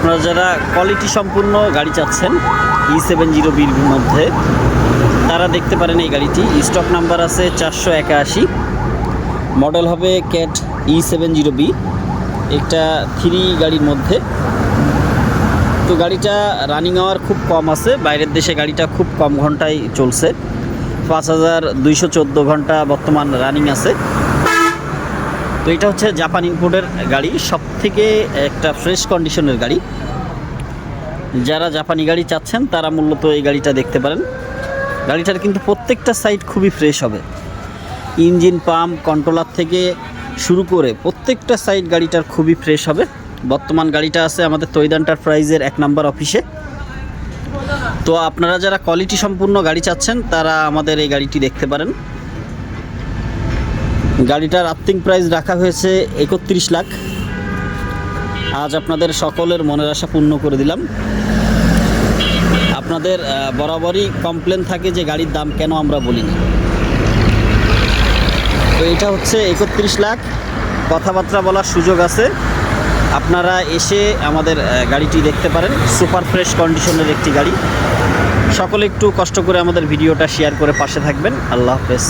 আপনারা যারা কোয়ালিটি সম্পূর্ণ গাড়ি চাচ্ছেন ই সেভেন জিরো বির মধ্যে, তারা দেখতে পারেন এই গাড়িটি। স্টক নাম্বার আছে চারশো একাশি। মডেল হবে Cat E seven zero B একটা থ্রি গাড়ির মধ্যে। তো গাড়িটা রানিং আওয়ার খুব কম আছে, বাইরের দেশে গাড়িটা খুব কম ঘন্টায় চলছে। পাঁচ হাজার দুইশো চোদ্দ ঘণ্টা বর্তমান রানিং আছে। তো এটা হচ্ছে জাপান ইম্পোর্টের গাড়ি সব থেকে একটা ফ্রেশ কন্ডিশনের গাড়ি। যারা জাপানি গাড়ি চাচ্ছেন, তারা মূলত এই গাড়িটা দেখতে পারেন। গাড়িটার কিন্তু প্রত্যেকটা সাইড খুবই ফ্রেশ হবে। ইঞ্জিন পাম্প কন্ট্রোলার থেকে শুরু করে প্রত্যেকটা সাইড গাড়িটার খুবই ফ্রেশ হবে। বর্তমান গাড়িটা আছে আমাদের তৈদ প্রাইজের এক নম্বর অফিসে। তো আপনারা যারা কোয়ালিটি সম্পূর্ণ গাড়ি চাচ্ছেন, তারা আমাদের এই গাড়িটি দেখতে পারেন। গাড়িটার আর্থিং প্রাইস রাখা হয়েছে একত্রিশ লাখ। আজ আপনাদের সকলের মনের আশা পূর্ণ করে দিলাম। আপনাদের বরাবরই কমপ্লেন থাকে যে গাড়ির দাম কেন আমরা বলি না তো এটা হচ্ছে একত্রিশ লাখ। কথাবার্তা বলার সুযোগ আছে। আপনারা এসে আমাদের গাড়িটি দেখতে পারেন। সুপার ফ্রেশ কন্ডিশনের একটি গাড়ি। সকলে একটু কষ্ট করে আমাদের ভিডিওটা শেয়ার করে পাশে থাকবেন। আল্লাহ হাফেজ।